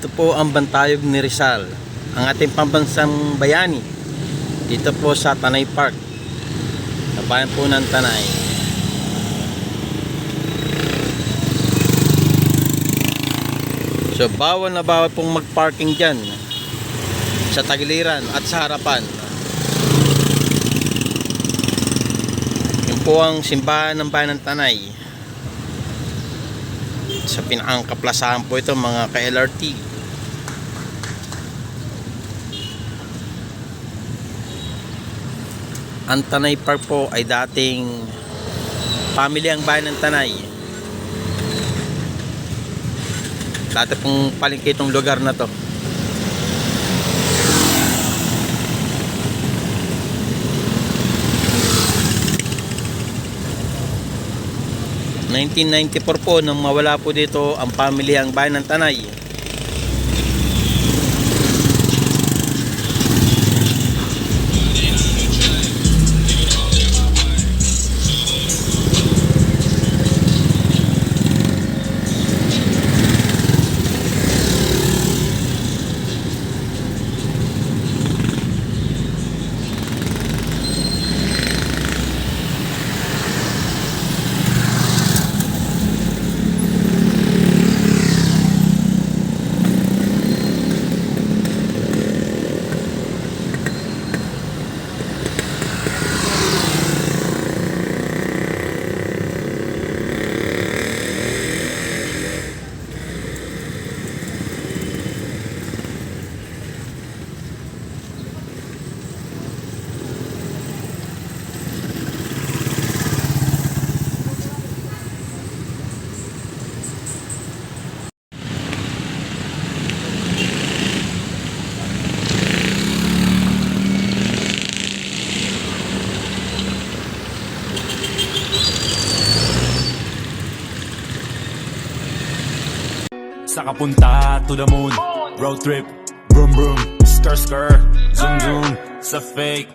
Ito po ang Bantayog ni Rizal, ang ating pambansang bayani. Dito po sa Tanay Park. Sa bayan po ng Tanay. So bawal na bawal pong mag-parking dyan sa tagiliran at sa harapan. Yun po ang simbahan ng bayan ng Tanay. Sa pinakang kaplasahan po ito mga ka-LRT. Ang Tanay Park po ay dating family ang bayan ng Tanay. Dati pong palengke itong lugar na to. ...1994 po nung mawala po dito ang family ang bayan ng Tanay. Sa kapunta to the moon. Road trip. Vroom vroom. Skr skr Zoom zoom. Sa fake